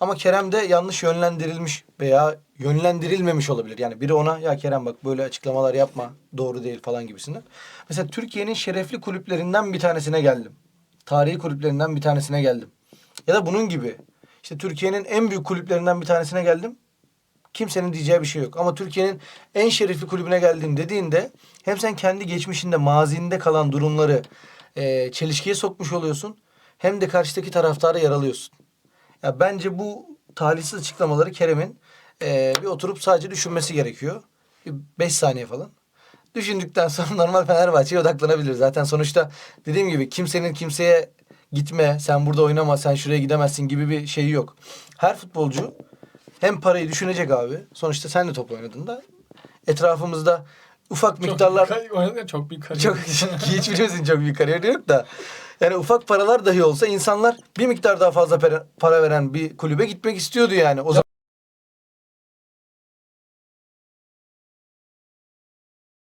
Ama Kerem de yanlış yönlendirilmiş veya yönlendirilmemiş olabilir. Yani biri ona ya Kerem bak böyle açıklamalar yapma doğru değil falan gibisinden. Mesela Türkiye'nin şerefli kulüplerinden bir tanesine geldim. Tarihi kulüplerinden bir tanesine geldim. Ya da bunun gibi. İşte Türkiye'nin en büyük kulüplerinden bir tanesine geldim. Kimsenin diyeceği bir şey yok. Ama Türkiye'nin en şerefli kulübüne geldim dediğinde hem sen kendi geçmişinde, mazinde kalan durumları e, çelişkiye sokmuş oluyorsun. Hem de karşıdaki taraftarı yaralıyorsun. Ya bence bu talihsiz açıklamaları Kerem'in e, bir oturup sadece düşünmesi gerekiyor. 5 saniye falan. Düşündükten sonra normal Fenerbahçe'ye odaklanabilir. Zaten sonuçta dediğim gibi kimsenin kimseye gitme, sen burada oynama, sen şuraya gidemezsin gibi bir şeyi yok. Her futbolcu hem parayı düşünecek abi. Sonuçta sen de top oynadın da. Etrafımızda ufak miktarlar... Çok büyük, kar- oynadı ya, çok büyük kariyer. Çok hiçbirimizin çok büyük kariyeri yok da. Yani ufak paralar dahi olsa insanlar bir miktar daha fazla para, veren bir kulübe gitmek istiyordu yani. O zaman